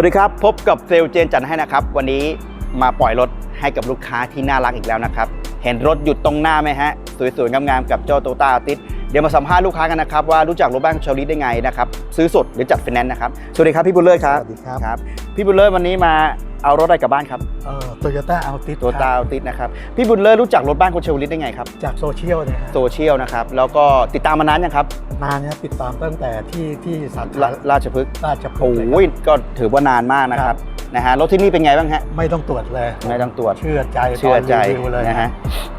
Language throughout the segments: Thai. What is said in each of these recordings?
วัสดีครับพบกับเซลลเจนจันให้นะครับ วันนี้มาปล่อยรถให้กับลูกค้าที่น่ารักอีกแล้วนะครับ เห็นรถหยุดตรงหน้าไหมฮะ สวยๆงามๆกับเจ้าโตต้าติสเดี๋ยวมาสัมภาษณ์ลูกค้ากันนะครับ ว่ารู้จักรถบ้านชาวลิตได้ไงนะครับ ซื้อสดหรือจัดไฟแนนซ์นะครับ สวัสดีครับพี่บุญเลิศครับสวัสดีครับครับพี่บุญเลิศวันนี้มา เอารถอะไรกลับบ้านครับเอ่อโตโยต้าอัลติสโตต้าติสนะครับพี่บุญเลิศรู้จักรถบ้านคนชาวลิตได้ไงครับจากโซเชียลเนี่ยฮะโซเชียลนะครับแล้วก็ติดตามมานานยังครับนานเนี่ยติดตามตั้งแต่ที่ที่สาราขาราชพฤกษ์ราชพฤโอ้กษ์เลยยก็ถือว่านานมากนะครับนะฮะรถที่นี่เป็นไงบ้างฮะไม่ต้องตรวจเลยไม่ต้องตรวจเชื่อใจเชื่อใจตนรีวิวเลยนะฮะ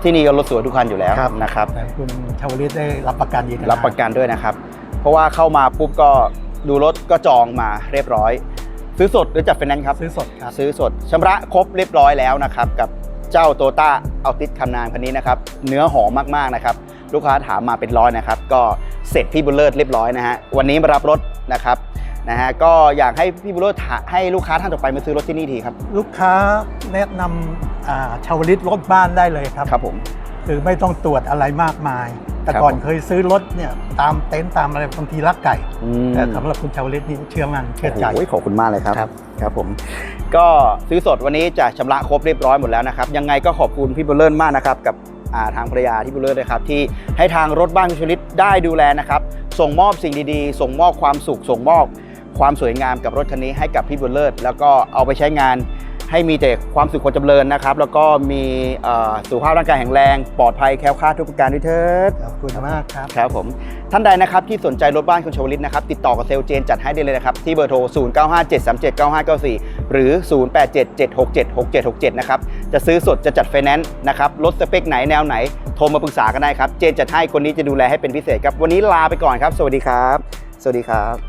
ที่นี่ก็รถสวยทุกคันอยู่แล้วครับนะครับแต่คุณชาวลิตได้รับประกันยืนยันรับประกันด้วยนะครับ เพราะว่าเข้ามาปุ๊บก็ดูรถก็จองมาเรียบร้อย ซื้อสดหรือจัดไฟแนนซ์ครับ ซื้อสดครับ ซื้อสดชำระครบเรียบร้อยแล้วนะครับ กับเจ้าโตต้าเอาติดคำนามคันนี้นะครับ เนื้อหอมมากๆนะครับ ลูกค้าถามมาเป็นร้อยนะครับ ก็เสร็จพี่บุญเลิศเรียบร้อยนะฮะ วันนี้มารับรถนะครับ นะฮะ ก็อยากให้พี่บุญเลิศหาให้ลูกค้าท่านต่อไปมาซื้อรถที่นี่ทีครับ ลูกค้าแนะนำอ่าชาวลิตรถบ้านได้เลยครับ ครับผม คือไม่ต้องตรวจอะไรมากมาย แต่ครับก่อนผมเคยซื้อรถเนี่ยตามเต็นท์ตามอะไรบางทีลักไก่อืมแต่สำหรับคุณชาวลิตนี่เชื่อมันเชื่อใจโอ้ยขอบคุณมากเลยครับครับครับผมก็ซื้อสดวันนี้จะชำระครบเรียบร้อยหมดแล้วนะครับ ยังไงก็ขอบคุณพี่บุญเลิศมากนะครับกับอ่าทางภรรยาที่บุญเลิศนะครับที่ให้ทางรถบ้านคุณชลิตได้ดูแลนะครับ ส่งมอบสิ่งดีๆ ส่งมอบความสุขส่งมอบความสวยงามกับรถคันนี้ให้กับพี่บุญเลิศแล้วก็เอาไปใช้งาน ให้มีแต่ความสุขความจำเริญนะครับ แล้วก็มีเอ่อสุขภาพร่างกายแข็งแรง ปลอดภัยแคล้วคลาดทุกประการด้วยเถิด ขอบคุณมากครับ ครับผมท่านใดนะครับที่สนใจรถบ้านคุณชวลิตนะครับติดต่อกับเซลลเจนจัดให้ได้เลยนะครับ ที่เบอร์โทร 0957379594 หรือ 0877676767 นะครับ จะซื้อสดจะจัดไฟแนนซ์นะครับรถสเปคไหนแนวไหน โทรมาปรึกษากันได้ครับ เจนจัดให้คนนี้จะดูแลให้เป็นพิเศษครับ วันนี้ลาไปก่อนครับ สวัสดีครับ สวัสดีครับ